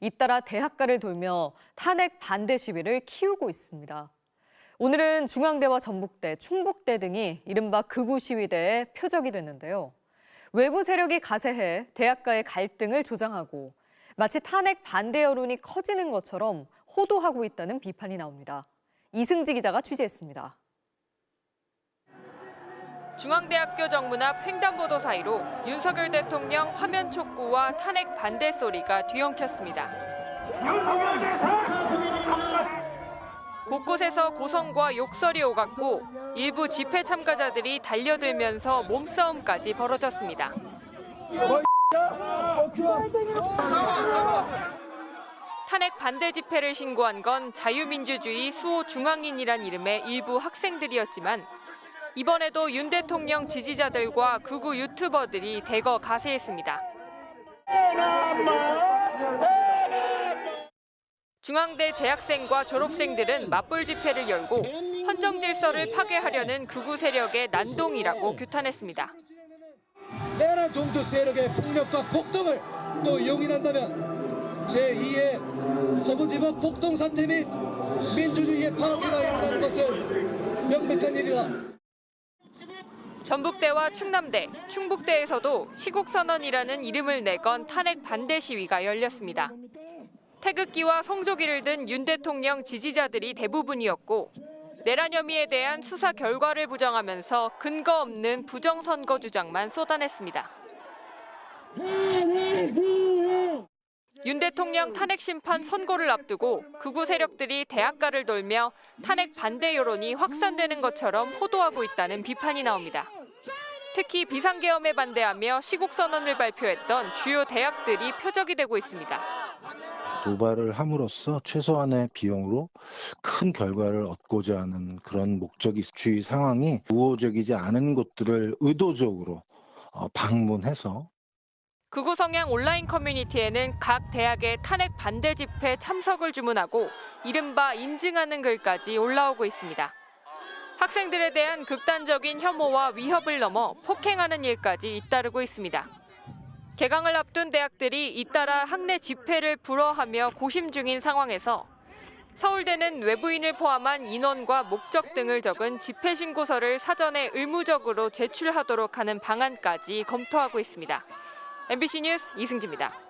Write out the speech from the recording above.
잇따라 대학가를 돌며 탄핵 반대 시위를 키우고 있습니다. 오늘은 중앙대와 전북대, 충북대 등이 이른바 극우 시위대의 표적이 됐는데요. 외부 세력이 가세해 대학가의 갈등을 조장하고 마치 탄핵 반대 여론이 커지는 것처럼 호도하고 있다는 비판이 나옵니다. 이승지 기자가 취재했습니다. 중앙대학교 정문 앞 횡단보도 사이로 윤석열 대통령 화면 촉구와 탄핵 반대 소리가 뒤엉켰습니다. 곳곳에서 고성과 욕설이 오갔고 일부 집회 참가자들이 달려들면서 몸싸움까지 벌어졌습니다. 탄핵 반대 집회를 신고한 건 자유민주주의 수호 중앙인이란 이름의 일부 학생들이었지만 이번에도 윤 대통령 지지자들과 극우 유튜버들이 대거 가세했습니다. 중앙대 재학생과 졸업생들은 맞불 집회를 열고 헌정 질서를 파괴하려는 극우 세력의 난동이라고 규탄했습니다. 내란 종교 세력의 폭력과 폭동을 또 용인한다면 제2의 서부지법 폭동 사태 및 민주주의의 파괴가 일어나는 것은 명백한 일이다. 전북대와 충남대, 충북대에서도 시국선언이라는 이름을 내건 탄핵 반대 시위가 열렸습니다. 태극기와 성조기를 든 윤 대통령 지지자들이 대부분이었고 내란 혐의에 대한 수사 결과를 부정하면서 근거 없는 부정선거 주장만 쏟아냈습니다. 윤 대통령 탄핵 심판 선고를 앞두고 극우 세력들이 대학가를 돌며 탄핵 반대 여론이 확산되는 것처럼 호도하고 있다는 비판이 나옵니다. 특히 비상계엄에 반대하며 시국 선언을 발표했던 주요 대학들이 표적이 되고 있습니다. 도발을 함으로써 최소한의 비용으로 큰 결과를 얻고자 하는 그런 목적이 주의 상황이 우호적이지 않은 곳들을 의도적으로 어, 방문해서 극우 성향 온라인 커뮤니티에는 각 대학의 탄핵 반대 집회 참석을 주문하고 이른바 인증하는 글까지 올라오고 있습니다. 학생들에 대한 극단적인 혐오와 위협을 넘어 폭행하는 일까지 잇따르고 있습니다. 개강을 앞둔 대학들이 잇따라 학내 집회를 불허하며 고심 중인 상황에서 서울대는 외부인을 포함한 인원과 목적 등을 적은 집회 신고서를 사전에 의무적으로 제출하도록 하는 방안까지 검토하고 있습니다. MBC 뉴스 이승지입니다.